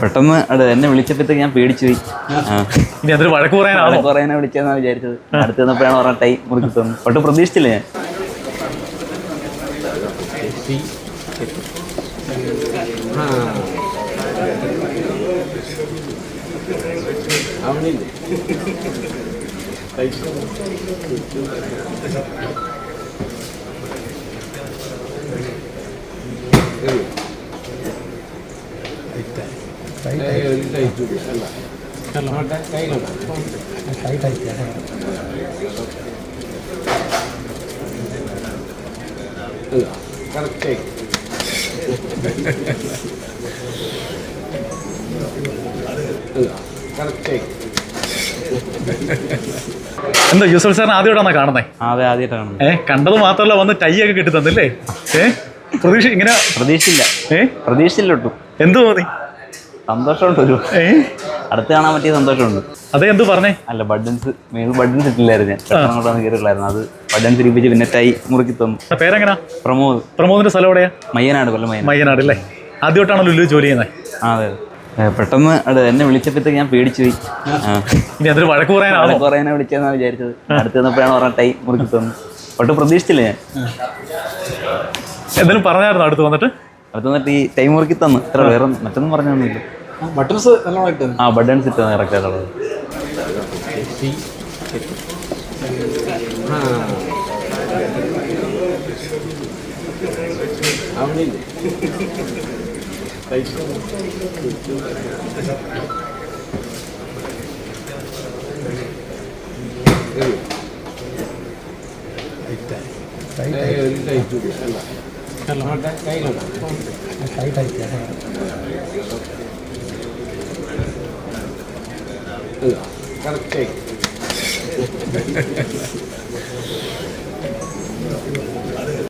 പെട്ടെന്ന് അത് എന്നെ വിളിച്ചപ്പോഴത്തേക്ക് ഞാൻ പേടിച്ചു പോയി. ഇനി അതൊരു വഴക്ക് പറയാനാണോ? കുറേനെ വിളിച്ചെന്നാ വിചാരിച്ചത്. അടുത്ത് നിന്നപ്പോഴാണ് പറഞ്ഞ ടൈ മുറുക്കി തന്നു ഒട്ടും പ്രതീക്ഷിച്ചില്ല ഞാൻ? എന്താ യൂസഫ് സാറിന് ആദ്യമായിട്ടാണ് കാണുന്നത് ആ, അതെ ആദ്യമായിട്ടാണ്. ഏ കണ്ടത് മാത്രമല്ല വന്ന് ടൈ ഒക്കെ കിട്ടി തന്നില്ലേ? ഏ പ്രതീക്ഷ ഇങ്ങനെ പ്രതീക്ഷയില്ല. ഏ? പ്രതീക്ഷയില്ല ഒട്ടും എന്ത് തോന്നി? സന്തോഷമുണ്ട് ഒരു അടുത്ത് കാണാൻ പറ്റിയ സന്തോഷമുണ്ട്. അതെ എന്ത് പറഞ്ഞേ? അല്ല ബഡൻസ് മേൽ ബഡൻസ് ഇട്ടില്ലായിരുന്നു ഞാൻ. അങ്ങോട്ടാണ് അങ്ങോട്ട് കയറിയില്ലായിരുന്നു അത് ബഡൻസ് ഇരിപ്പിച്ച് പിന്നെ ടൈ മുറുക്കി തന്നു പേരെങ്ങനാ? പ്രമോദ്. പ്രമോദിന്റെ സ്ഥലം എവിടെയാ? മയ്യനാട് കൊല്ലം മയ്യനാട്. അല്ലേ? ആദ്യമായിട്ടാണോ ലുലു ജോലി ചെയ്യുന്നത് അതെ. പെട്ടെന്ന് എന്നെ വിളിച്ചപ്പോഴത്തേക്ക് ഞാൻ പേടിച്ചു പോയി. ഇനി അതൊരു വഴക്ക് പറയാനാണോ? ആളെ കുറേനെ വിളിച്ചെന്നാ വിചാരിച്ചത്. അടുത്ത് നിന്നപ്പോഴാണ് പറഞ്ഞ ടൈ മുറുക്കി തന്നു ഒട്ടും പ്രതീക്ഷിച്ചില്ല ഞാൻ. എന്തെങ്കിലും പറഞ്ഞായിരുന്നു അടുത്ത് വന്നിട്ട്? അടുത്ത് വന്നിട്ട് ഈ ടൈം മുറുക്കി തന്നു ഇത്ര വേറെ മറ്റൊന്നും പറഞ്ഞൊന്നുമില്ല. ബട്ടൺസ് നല്ലോണം ആ ബട്ടൺസ് ഇട്ട് കറക്റ്റ് ആയിട്ടുള്ളത് ടൈറ്റ് ആയിട്ട് 对啊，OK。